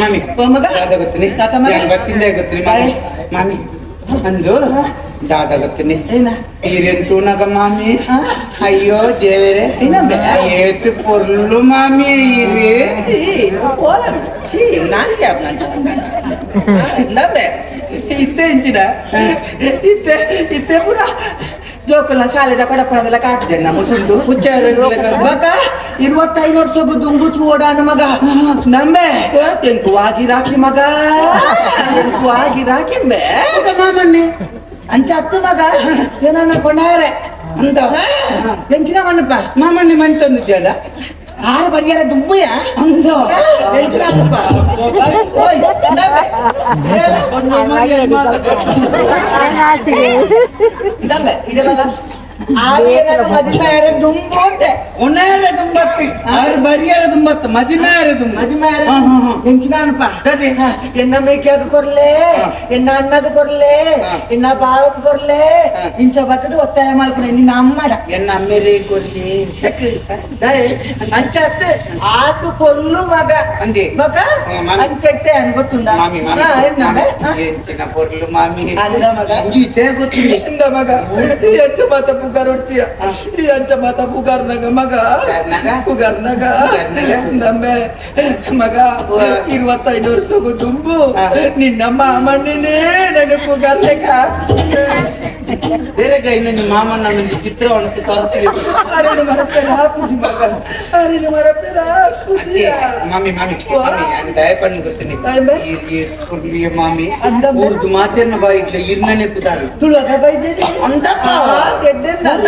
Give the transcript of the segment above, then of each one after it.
ಮಾಮಿ ದಾದ ಗೊತ್ತೀನಿ ನಾನು ಬರ್ತಿದ್ದೆ ಗೊತ್ತೀನಿ ಮಾಮಿ ಮಾಮಿ ಅಂದು ದಾದ ಗೊತ್ತೀನಿ ಈರೆಂಟು ನಗ ಮಾಮಿ ಅಯ್ಯೋ ದೇವರೇ ಏತು ಪೊರ್ಲು ಮಾಮಿ ಇರಿ ನಾಸಿಗೆ ಇತ್ತೆ ಇಂಚಿನ ಇತ್ತೆ ಇತ್ತೆ ಪುರ ಜೋಕುಲ್ನ ಶಾಲೆದ ಕಡಪಣದಲ್ಲ ಕಾಟಿದೆ ನಮ್ಮ ಸುಂದು. ಮಗ ಇರುವತ್ತೈದು ಸೊಗು ದುಂಬು ಓಡಾಣ ಮಗ. ನಂಬೆ ಎಂಕು ಆಗಿ ರಾಕಿ ಮಗ. ಎಂಕು ಆಗಿ ರಾಕಿ ಮಾಮಣ್ಣೆ ಅಂಚ ಹತ್ತು ಮಗ. ಏನನ್ನ ಕೊಂಡಾರೆ? ಅಂತ. ಎಂಚಿನ ಮಣ್ಣಪ್ಪ? ಮಾಮಣ್ಣೆ ಮಣ್ಣು ತಂದಿದ್ದೆಲ್ಲ ஆறு பரிகார துப்பையா இதெல்லாம் ಕೊನೆಯರ ದುಂಬತ್ತಿ ಆರು ಬರಿಯರ ದುಂಬತ್ತು ಮದಿಮಾರ ದುಂಬ ಮದಿಮಾರ ಎಂಚಿನಾನಪ್ಪ ಅದೇ ಎನ್ನ ಮೇಕೆದು ಕೊರ್ಲೆ ಎನ್ನ ಅಣ್ಣದು ಕೊರ್ಲೆ ಎನ್ನ ಬಾವದು ಕೊರ್ಲೆ ಇಂಚ ಬತ್ತದು ಒತ್ತಾಯ ಮಾಡ್ಕೊಳೆ ನಿನ್ನ ಅಮ್ಮಡ ಎನ್ನ ಅಮ್ಮೇರೆ ಕೊರ್ಲಿ ಅಂಚತ್ ಆತು ಕೊಲ್ಲು ಮಗ ಅಂದೆ ಮಗ ಅಂಚತ್ತೆ ಅನ್ ಗೊತ್ತುಂದ ಚಿನ್ನ ಪೊರ್ಲು ಮಾಮಿ ಅಂದ ಮಗ ಇಂದ ಮಗ ಹೆಚ್ಚು ಮಾತಪ್ಪು ಹೊಡ್ಚಿಯ ಈ ಅಂಚ ಮಾತ ಪುಗಾರ್ನಾಗ ಮಗ. ಪುಗಾರ್ನಾಗ? ನಮ್ಮೆ ಮಗ ಇರುವತ್ತೈದು ವರ್ಷಗೂ ತುಂಬು. ನಿನ್ನಮ್ಮ ನಿನ್ನ ನನಗೆ ಪುಗಾರ್ನಗ ಬೇರೆ ಕೈನಲ್ಲಿ ಮಾಮ ನನ್ನನ್ನು ಚಿತ್ರವನ್ನು ತೋರಿಸಿ ಮಾಮಿ ಮಾಮಿ ಮಾಮಿ ದಯಪಣ್ಣು ಗೊತ್ತೇನೆ ಮಾಮಿ ಊರ್ದು ಮಾತೇನ ಬಾಯಿಟ್ಲ ಇರ್ನೇ ಕುತಾರು ತುಳಗ ಬೈದಿದೆ ಅಂತ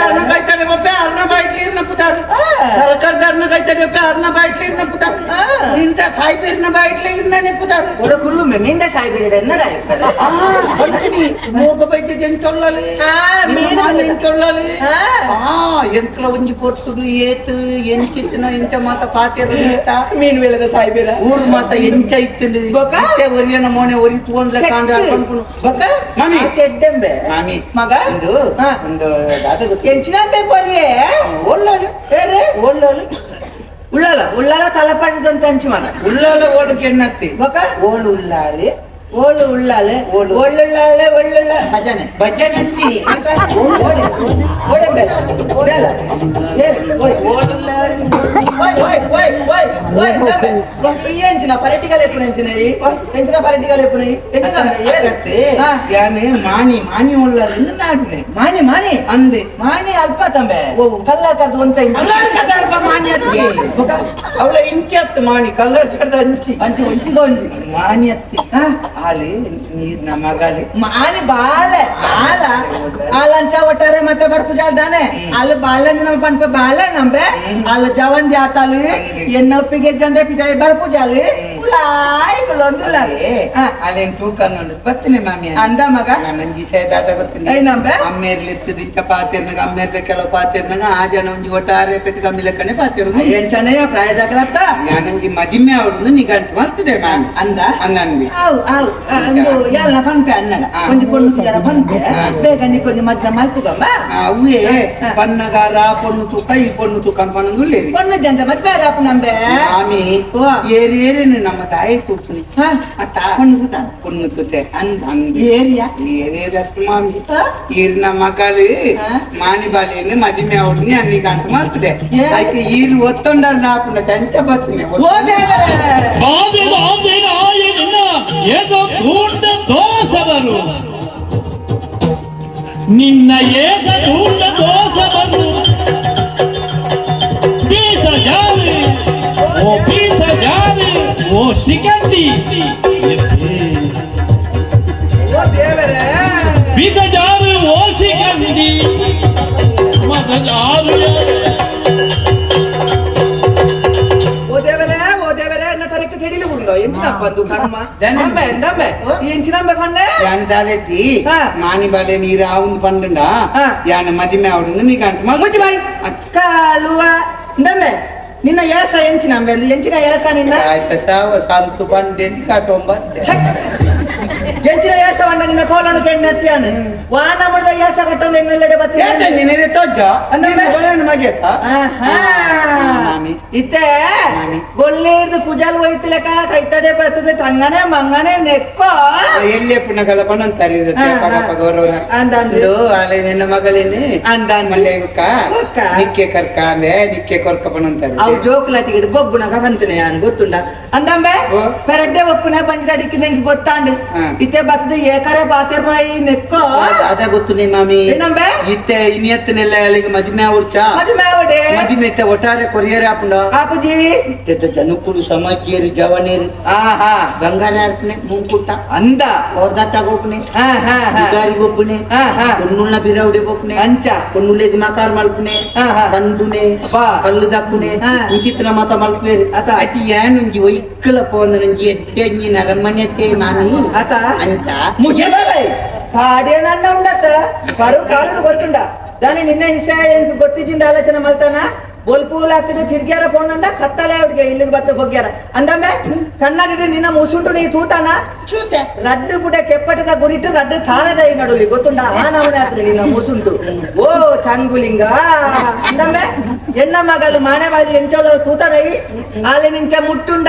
ಅರ್ನ ಕಾಯ್ತಾನೆ ಒಬ್ಬೆ ಅರ್ನ ಬಾಯಿಟ್ಲಿ ಇರ್ನ ಕುತಾರು ಸರಕಾರದರ್ನ ಕಾಯ್ತಾನೆ ಒಬ್ಬೆ ಅರ್ನ ಬಾಯಿಟ್ಲಿ ಇರ್ನ ಕುತಾರು ನಿಂತ ಸಾಯ್ಬೀರ್ನ ಬಾಯಿಟ್ಲ ಇರ್ನೇ ಕುತಾರು ಒಡ ಕುಲ್ಲು ಮೆಮ್ಮಿಂದ ಸಾಯ್ಬೀರ್ಡ ಎನ್ನದಾಯ್ತದೆ ಬೈದಿದೆ ಅಂತ బయట ఎంత చొల్లాలి ఆ, మీను ఎంత చొల్లాలి ఆ. ఎంకల ఉంచి పొట్టుడు ఏతు ఎంచిన ఇంచ మాత పాతేరు ಮೀನು ಬೆಳೆದ ಸಾಯ್ಬೇಡ ಊರು ಮಾತ ಎಂಚ ಇತ್ತಿಂದು ಗೊಕ್ಕ? ಇತ್ತೆ ಒರಿಯನ ಮೋನೆ ಒರಿ ತೂಂದ್ರೆ ಕಾಂಡ ಅನ್ಕೊಂಡು ಮಾಮಿ. ತೆಡ್ಡೆಂಬೆ ಮಾಮಿ ಮಗ ಒಂದು ಹಾ. ಒಂದು ದಾದ ಗೊತ್ತು ಎಂಚಿನಂಬೆ ಪೊಲಿಯೇ ಒಳ್ಳೋಳು ಏರೆ ಒಳ್ಳೋಳು ಉಳ್ಳಾಲ ಉಳ್ಳಾಲ ತಲಪಡಿದಂತ ಅಂಚಿ ಮಗ ಉಳ್ಳಾಲ ಓಡಕ್ಕೆ ಎನ್ನತ್ತಿ ಗೊಕ್ಕ ಓಳು ಉಳ್ಳಾಳಿ ಓಳು ಉಳ್ಳಾಲೆ ಓಳು. ಒಳ್ಳುಳ್ಳಾಳೆ ಒಳ್ಳುಳ್ಳ ಭಜನೆ ಭಜನತ್ತಿ ಓಡೆ ಓಡೆಂಬೆ ಓಡಲ್ಲ ಏರೆ ಓಯ್ ಓಳುಳ್ಳಾಳಿ ఓయ్ ఓయ్ ఓయ్ ఓయ్ ఓయ్ ఈ ఎంచిన పొలిటికల్ ఎప్పుడు ఎంచినాయి ఎంచిన పొలిటికల్ ఎప్పుడు ఎంచిన ಏರತ್ತೆ ಯಾನೆ ಮಾನಿ ಮಾನಿ ಉಳ್ಳಾಳಿ ನಾಡ್ನೆ ಮಾನಿ ಮಾನಿ ಅಂದೆ ಮಾನಿ ಅಲ್ಪ ತಂಬೆ ಓ. ಕಲ್ಲ ಕರ್ದು ಒಂತ ಕಲ್ಲಡ ಕದರ್ಪ ಮಾನಿ ಅತ್ತಿ ಅವಳ ಇಂಚಿ ಅತ್ತು ಮಾನಿ ಕಲ್ಲಡ ಕದ ಅಂಚಿ ಅಂಚಿ ಒಂಚಿಗ ಒಂಜಿ ಮಾನಿ ಅತ್ತಿ ಆಲಿ ನೀರ್ನ ಮಗಾಲಿ ಮಾನಿ ಬಾಳೆ ಆಲ ಆಲಂಚ ಒಟ್ಟಾರೆ ಮತ್ತೆ ಬರ್ಪು ಜಾಲ್ದಾನೆ ಅಲ್ಲಿ ಬಾಳೆ ನಮ್ಮ ಪನ್ಪ ಬಾಳೆ ನಂಬೆ ಅಲ್ಲಿ ಜವಂದಿ ಆತಾಲಿ ಎನ್ನೊಪ್ಪಿಗೆ ಜಂದ್ರೆ ಪಿತಾಯಿ ಬರ್ಪು ಜಾಲಿ ಕುಲೊಂದಿಲ್ಲ ಅಲ್ಲೇನ್ ತೂಕ ನೋಡಿ. ಬತ್ತಿನಿ ಮಾಮಿ ಅಂದ ಮಗ? ನಂಜಿ ಸೇದಾದ ಗೊತ್ತಿನಿ ಏ ನಂಬೆ? ಅಮ್ಮೇರ್ಲಿ ಎತ್ತದಿಚ್ಚ ಪಾತಿರ್ನಾಗ ಅಮ್ಮೇರ್ಲೆ ಕೆಲವು ಪಾತಿರ್ನಾಗ ಆ ಜನ ಒಂಜಿ ಒಟ್ಟಾರೆ ಪೆಟ್ಟು ಕಮ್ಮಿ ಲೆಕ್ಕನೆ ಪಾತಿರೋದು ಎಂಚನೆಯ ಪ್ರಾಯದಾಗಲತ್ತ? ಯಾನಂಗಿ ಮದಿಮೆ ನಿಗಂಟು. ಮಲ್ತಿದೆ ಮ್ಯಾಮ್ ಅಂದ? ಅಂದಂದಿ ಅವು ಅವು ಅಂದು ಎಲ್ಲ ಪನ್ಪೆ ಅನ್ನಗ ಆ. ಒಂಜಿ ಪೊಣ್ಣು ಸಿಗರ. ಬೇಗ ನೀ ಕೊಂಚ ಮದ್ದ ಮಲ್ಪುಗಮ್ಮ ಅವೇ. ಪನ್ನಗಾರ ಪೊಣ್ಣು ತೂಕ ಈ ಪೊಣ್ಣು ತೂಕ ಪೊಣ್ಣು ಮದ್ವೆ ರಾಪು ನಂಬೆ ಮಾಮಿ. ಏರಿ ಏರೇನು ನಮ್ಮ ತಾಯಿ ಕೂತ್ನಿ ಕುಣ್ಣುತ್ತೆ ಕುಣ್ಗುತ್ತ ಕುಣ್ಗುತ್ತೆ ಅಂದ್ ಹಂಗ ಏರಿಯಾ ಏರಿಯಾದ ಮಾಮಿ. ಈರಿನ ಮಗಳು ಮಾಣಿಬಾಲಿಯನ್ನು ಮದಿಮೆ ಅವ್ರನ್ನ ಅನ್ನಿ ಕಾಣ್ತು ಮಾಡ್ತದೆ. ಅದಕ್ಕೆ ಈರು ಒತ್ತೊಂಡರ್ ನಾಪುನ ತಂಚ ಬರ್ತೀನಿ. ನಿನ್ನ ಏಸ ದೂಡ ದೋಷ ಬರು ನಂಬೆ ನಂಬೆ ಎಂಚಿನಂಬೆ ಪಂಡೆ దాలెత్తి ఆ. మాని బాలే నీ రావుంది పండుండా ఆ. యాన మదిమే అవడును నీ గంట ಮುಚ್ಚಿ ಬಾಯಿ ಕಾಲುವ ನಂಬೆ ನಿನ್ನ ಏಸ ಎಂಚಿನ ಬೆಂದು ಎಂಚಿನ ಏಸ ನಿನ್ನ ಆಯ್ತಾ ಸಾವ ಸಾಲು ಬಂದೆ ಕಟ್ಟೊಂಬತ್ತೆ ಎಂಚಿನ ಯಾಸ ನಿನ್ನ ಕೋಲನ್ನು ಕೆಣ್ಣೆತ್ತಿ ಅಂದ್ ವಾನ ಮಾಡಿದ ಯಾಸ ಕಟ್ಟೊಂದು ಎನ್ನೆಲ್ಲೆಡೆ ಬತ್ತಿ ನಿನ್ನೆ ತೊಜ್ಜ ಅಂದ್ರೆ- ಒಳ್ಳೆಯನ್ನು ಮಗೆತ. ಇತ್ತೆ. ಗೊಲ್ಲೇರ್ದು ಕುಜಲ್ ಒಯ್ತಿಲಕ ಕೈತಡೆ ಬರ್ತದೆ ತಂಗನೆ ಮಂಗನೆ ನೆಕ್ಕೋ ಎಲ್ಲಿ ಪುಣ್ಯ ಬಣ್ಣಂತಾರೆ ಹಾ, ಪಗ. ಪಗ ಹೊರವ್ರ ಅಂದ ಅಂದ. ನಿನ್ನ ಮಗಳಿನಿ ಅಂದ. ಮಲ್ಲೆ. ನಿಕ್ಕೆ ಕರ್ಕ ಅಂದೆ ನಿಕ್ಕೆ ಕೊರ್ಕ ಬಣ್ಣಂತಾರೆ ಅವು ಜೋಕುಲಾಟಿಗೆ ಗೊಬ್ಬುನಗ ಬಂತನೆ ನಾನು ಗೊತ್ತುಂಡ ಅಂದಂಬೆ. ಪೆರಡ್ಡೆ ಒಪ್ಪುನ ಅಡಿಕೆ ನಂಗೆ ಗೊತ್ತಾಂಡು. ಇತ್ತೆ ಬತ್ತದ ಏಕರೆ ಬಾತಿರ್ ಬಾಯಿ ನೆಕ್ಕ? ಗೊತ್ತು ನೀ ಮಾಮಿ. ಏನಂಬೆ ಇತ್ತೆ ಇನಿಯತ್ತನೆಲ್ಲ ಅಲ್ಲಿಗೆ ಮದುವೆ ಉಡ್ಚ ಮದುವೆ ಉಡೆ ಮದುವೆ ಇತ್ತೆ ಒಟ್ಟಾರೆ ಕೊರಿಯರ್ ಹಾಕೊಂಡ. ಆಪುಜಿ ಇತ್ತೆ ಜನಕ್ಕುಡು ಸಮಾಜೇರಿ ಜವನೇರಿ ಆ ಹಾ ಗಂಗಾನಾರ್ಪಣೆ ಮುಂಕುಟ್ಟ ಅಂದ. ಓರ್ದಾಟಾಗ ಹೋಗ್ನೆ ಹಾ ಹಾ ಗಾರಿಗೆ ಒಬ್ಬನೆ ಹಾ ಹಾ. ಕೊನ್ನುಳ್ಳ ಬಿರವಡಿಗೆ ಒಬ್ಬನೆ ಅಂಚ. ಕೊನ್ನುಳ್ಳಿಗೆ ಮಾತಾರ ಹಾ ಕಂಡುನೆ ಕಲ್ಲು ದಾಕುನೆ ಉಚಿತ್ರ ಮಾತ ಮಾಡ್ಕೊನೇರಿ ಅತ ಅತಿ ಏನು ಇಂಜಿ ವೈಕ್ಕಲ ಪೋಂದ ನಂಜಿ ಎಟ್ಟೆ ಇಂಜಿ ನರಮನೆ ಮಾಮಿ. ಅತ అంత ముచ్చే పాడేనన్నా ఉండ సార్ పరువు కాలు గొత్తుండ. దాన్ని నిన్న ఇసాయ గొత్తిచ్చింది ఆలోచన మళ్తానా ಬೋಲ್ ಪೂಲ್ ಹಾಕಿದ್ರೆ ತಿರ್ಗ್ಯಾರ ಪೋಂಡ ಕತ್ತಲೆ ಅವ್ರಿಗೆ ಇಲ್ಲಿಗೆ ಬತ್ತ ಹೋಗ್ಯಾರ. ಅಂದಮ್ಮೆ ಕಣ್ಣಾಡಿದ್ರೆ ನಿನ್ನ ಮುಸುಂಟು ನೀ ತೂತಾನ? ಚೂತೆ ರಡ್ಡು ಬುಡ ಕೆಪ್ಪಟದ ಗುರಿಟ್ಟು ರದ್ದು ತಾರದ ಈ ನಡುಲಿ ಗೊತ್ತುಂಡ? ಆ ನಮನೆ ಹತ್ರ ನಿನ್ನ ಮುಸುಂಟು. ಓ ಚಂಗುಲಿಂಗ. ಅಂದಮ್ಮೆ ಎನ್ನ ಮಗಲು ಮಾನೆ ಬಾಜಿ ಎಂಚೋಳ ತೂತಾರೈ ಆಲೆ ನಿಂಚ ಮುಟ್ಟುಂಡ?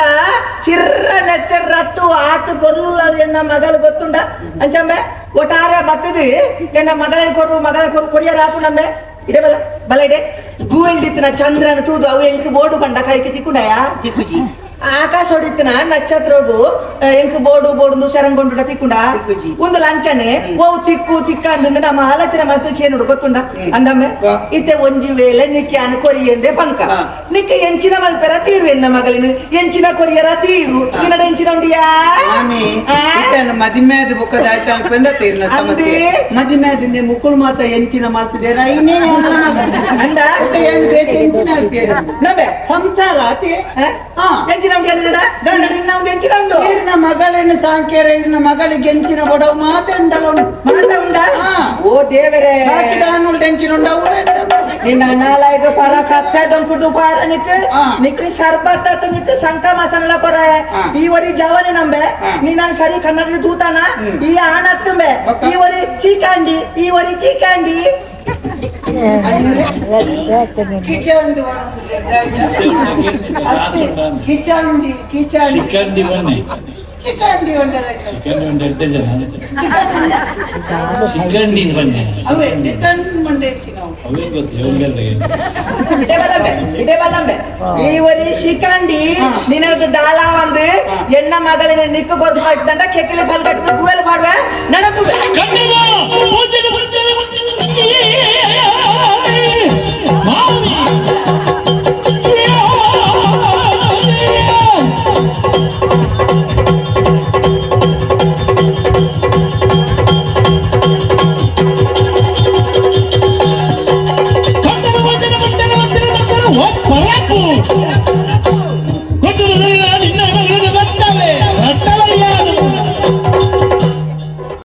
ಚಿರ್ರ ನೆತ್ತೆ ರತ್ತು ಆತು ಪೊರ್ಲು ಎನ್ನ ಮಗಲು ಗೊತ್ತುಂಡ? ಅಂಚಮ್ಮೆ ಒಟ್ಟಾರೆ ಬತ್ತದು? ಎನ್ನ ಮಗಳ ಕೊಡು ಮಗಳ ಕೊಡು ಹಾಕು ಹಾಪುಂಡಂಬೆ ಇದೆ ಬಲ ಬಲ ಇದೆ ಗೂವೆಂಡಿತ್ತಿನ ಚಂದ್ರನ ತೂದು ಅವು ಎಂಕ್ ಬೋರ್ಡು ಬಂಡ ಕೈಗೆ ತಿಕ್ಕುಂಡಯ ತಿಕ್ಕುಜಿ ಆಕಾಶ ಹೊಡಿತಿನ ನಕ್ಷತ್ರಡು ಎಂಕ್ ಬೋಡು ಬೋಡುಂದು ಶರಂಗೊಂಡು ತಿಕ್ಕುಂಡ? ಒಂದು ಲಂಚನೆ. ಓ ತಿಕ್ಕು ತಿಕ್ಕ ಅಂದ ನಮ್ಮ ಆಲೋಚನೆ ಮನಸ್ಸಿಗೆ ಏನು ಗೊತ್ತುಂಡ? ಅಂದಮ್ಮೆ ಇತ್ತೆ ಒಂಜಿ ವೇಳೆ ನಿಕ್ಯಾನ ಕೊರಿ ಎಂದೆ ಪಂಕ. ನಿಕ್ಕ ಎಂಚಿನ ಮಲ್ಪೆರ ತೀರು ಎನ್ನ ಮಗಳಿನ ಎಂಚಿನ ಕೊರಿಯರ ತೀರು. ನಿನ್ನಡ ಎಂಚಿನ ಉಂಡಿಯಾ? ಮದಿಮೆ ಅದು ಬೊಕ್ಕದ ಆಯ್ತಾಂದ ತೀರ್ನ ಸಮಸ್ಯೆ. ಮದಿಮೆ ಅದಿಂದೆ ಮುಕುಳು ಮಾತ ಎಂಚಿನ ಮಲ್ಪಿದೇರ ಇನ್ನೇ ಸಂಸಾರ ಅತಿ ನಾವು ಗೆಂಚಿದಂಡು ಇವ್ರನ್ನ ಮಗಳನ್ನು ಸಾಂಖ್ಯರ ಇವ್ರನ್ನ ಮಗಳಿಗೆ ಗೆಂಚಿನ ಬಡವ ಮಾತಂಡಲ ಮಾತ ಉಂಡ ಓ ದೇವರೇ. ನಾನು ಗೆಂಚಿನುಂಡ ನಿನ್ನ ಅನಾಲಯಗ ಪರ ಕತ್ತೆ ದೊಂಕುದು ಪಾರ ನಿಕ್ ನಿಕ್ ಶರ್ಬತ್ ಅತ್ತು ನಿಕ್ ಸಂಕ ಮಸನಲ ಕೊರ ಈ ವರಿ ಜವನೆ ನಂಬೆ. ನೀನ್ ಸರಿ ಕನ್ನಡ ದೂತಾನ. ಈ ಆನತ್ತುಂಬೆ ಈ ವರಿ ಚೀಕಾಂಡಿ. ಈ ವರಿ ಚೀಕಾಂಡಿ. ಕಿಚಂಡಿ ಬನ್ನಿ ಬನ್ನಿ ಚಿಕನ್ ದಾಲ ಒಂದು ಎಣ್ಣ ಮಗಳಿನ ನಿಕ್ಕು ಬರ್ದು ಹಾಕ್ದಂಡ ಕೆಕ್ಕಿಲಿ ಕಲ್ ಕಟ್ಟಿದ ಕೂವೆಲ್ ಮಾಡುವೆ.